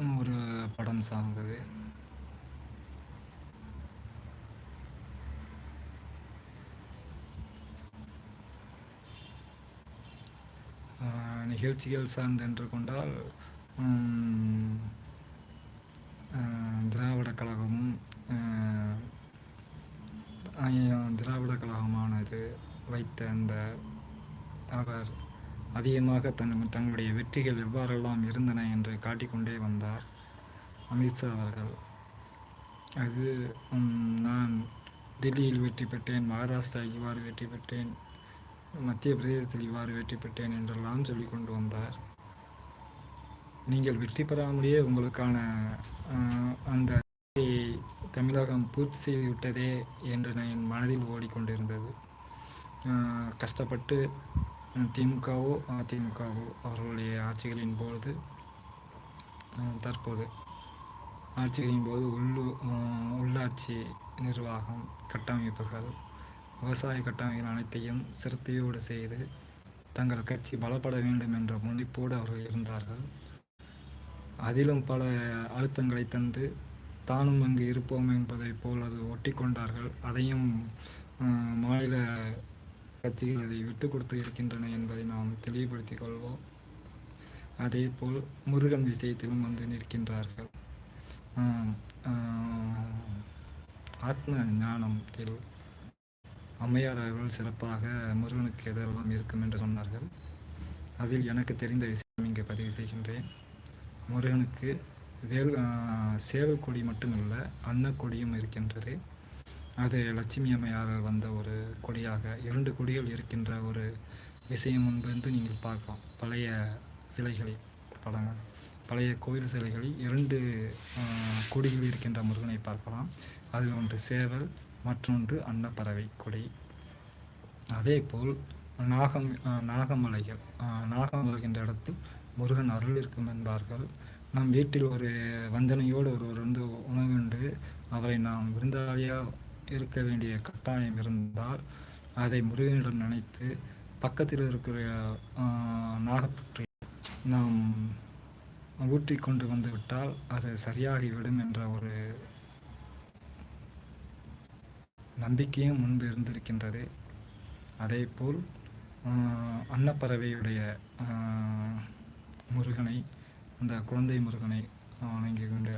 ஒரு படம் சார்ந்தது நிகழ்ச்சிகள் சார்ந்து என்று கொண்டால் திராவிட கழகமும் திராவிட கழகமானது வைத்த அந்த அவர் அதிகமாக தன் தங்களுடைய வெற்றிகள் எவ்வாறெல்லாம் இருந்தன என்று காட்டிக்கொண்டே வந்தார் அமித்ஷா அவர்கள். அது நான் டெல்லியில் வெற்றி பெற்றேன் மகாராஷ்டிரா இவ்வாறு வெற்றி பெற்றேன் மத்திய பிரதேசத்தில் இவ்வாறு வெற்றி பெற்றேன் என்றெல்லாம் சொல்லி கொண்டு வந்தார். நீங்கள் வெற்றி பெறாமலேயே உங்களுக்கான அந்த தமிழகம் பூர்த்தி செய்து விட்டதே என்று நான் என் மனதில் ஓடிக்கொண்டிருந்தது. கஷ்டப்பட்டு திமுகவோ அதிமுகவோ அவர்களுடைய ஆட்சிகளின் பொழுது தற்போது ஆட்சிகளின் போது உள்ளு உள்ளாட்சி நிர்வாகம் கட்டமைப்புகள் விவசாய கட்டமைப்புகள் அனைத்தையும் சிறுத்தையோடு செய்து தங்கள் கட்சி பலப்பட வேண்டும் என்ற முனைப்போடு அவர்கள் இருந்தார்கள். அதிலும் பல அழுத்தங்களை தந்து தானும் அங்கு இருப்போம் என்பதை போல் அது ஒட்டி கொண்டார்கள் அதையும் மாநில கட்சிகள் அதை விட்டு கொடுத்து இருக்கின்றன என்பதை நாம் தெளிவுபடுத்திக் கொள்வோம். அதே போல் முருகன் விஷயத்திலும் வந்து நிற்கின்றார்கள். ஆத்ம ஞானத்தில் அம்மையார் அவர்கள் சிறப்பாக முருகனுக்கு எதெல்லாம் இருக்கும் என்று சொன்னார்கள். அதில் எனக்கு தெரிந்த விஷயம் இங்கே பதிவு செய்கின்றேன். முருகனுக்கு வேல் சேவல் கொடி மட்டுமல்ல அன்னக்கொடியும் இருக்கின்றது. அது லட்சுமி அம்மையார் வந்த ஒரு கொடியாக இரண்டு கொடிகள் இருக்கின்ற ஒரு விஷயம் முன்பிருந்து நீங்கள் பார்க்கலாம். பழைய சிலைகளில் படங்கள் பழைய கோயில் சிலைகளில் இரண்டு கொடிகள் இருக்கின்ற முருகனை பார்க்கலாம். அதில் ஒன்று சேவல் மற்றொன்று அன்னப்பறவை கொடி. அதே போல் நாகம் நாகமலைகள் நாகம் வருகின்ற இடத்தில் முருகன் அருள் இருக்கும் என்பார்கள். நம் வீட்டில் ஒரு வஞ்சனையோடு ஒருவர் வந்து உணவுண்டு அவரை நாம் விருந்தாளியாக இருக்க வேண்டிய கட்டாயம் இருந்தால் அதை முருகனிடம் நினைத்து பக்கத்தில் இருக்கிற நாகப்பற்றி நாம் ஊற்றி கொண்டு வந்துவிட்டால் அது சரியாகிவிடும் என்ற ஒரு நம்பிக்கையும் முன்பு இருந்திருக்கின்றது. அதே போல் அன்னப்பறவையுடைய முருகனை அந்த குழந்தை முருகனை வணங்கி கொண்டு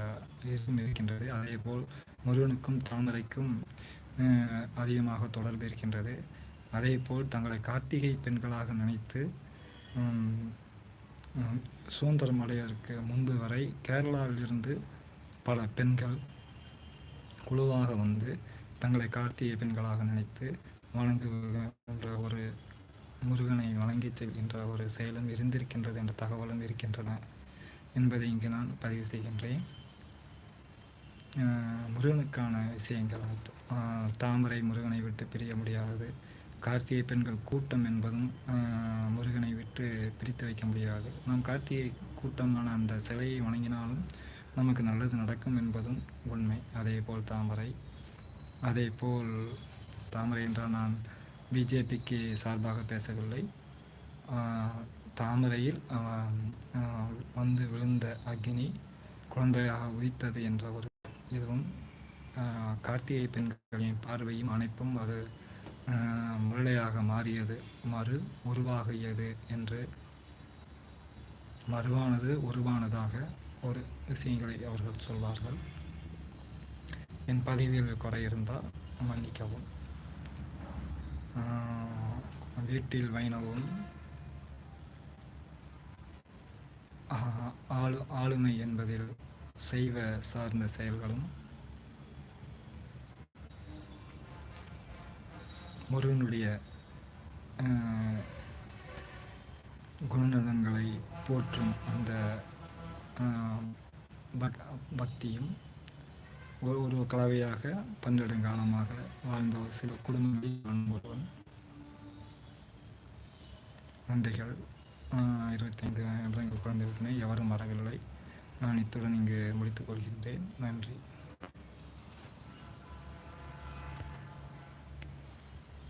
இருக்கின்றது அதே போல் முருகனுக்கும் தாமரைக்கும் அதிகமாக தொடர்பு இருக்கின்றது. அதே போல் தங்களை கார்த்திகை பெண்களாக நினைத்து சுதந்திரம் அடைவதற்கு முன்பு வரை கேரளாவிலிருந்து பல பெண்கள் குழுவாக வந்து தங்களை கார்த்திகை பெண்களாக நினைத்து வணங்குகின்ற ஒரு முருகனை வணங்கி செல்கின்ற ஒரு செயலும் இருந்திருக்கின்றது என்ற தகவலும் இருக்கின்றன என்பதை இங்கு நான் பதிவு செய்கின்றேன். முருகனுக்கான விஷயங்கள் தாமரை முருகனை விட்டு பிரிய முடியாது. கார்த்திகை பெண்கள் கூட்டம் என்பதும் முருகனை விட்டு பிரித்து வைக்க முடியாது. நாம் கார்த்திகை கூட்டமான அந்த சிலையை வணங்கினாலும் நமக்கு நல்லது நடக்கும் என்பதும் உண்மை. அதே போல் தாமரை. அதே போல் தாமரை என்றால் நான் பிஜேபிக்கு சார்பாக பேசவில்லை. தாமரையில் வந்து விழுந்த அக்னி குழந்தையாக உதித்தது என்ற ஒரு இதுவும் கார்த்திகை பெண்களின் பார்வையும் அனைப்பும் அது முரளையாக மாறியது மறு உருவாகியது என்று. மறுவானது உருவானதாக ஒரு விஷயங்களை அவர்கள் சொல்வார்கள். என் பதிவில் குறை இருந்தால் மன்னிக்கவும். வீட்டில் வைணவும். ஆளு ஆளுமை என்பதில் செய்வ சார்ந்த செயல்களும் முருகனுடைய குணநலன்களை போற்றும் அந்த பக்தியும் ஒரு ஒரு கலவையாக பன்னெடுங்காலமாக வாழ்ந்த ஒரு சில குடும்பங்களில் ஒருவன் நன்றிகள். இருபத்தைந்து வருடங்கள் குழந்தை எவரும் நான் இத்துடன் இங்கு முடித்துக் கொள்கின்றேன். நன்றி.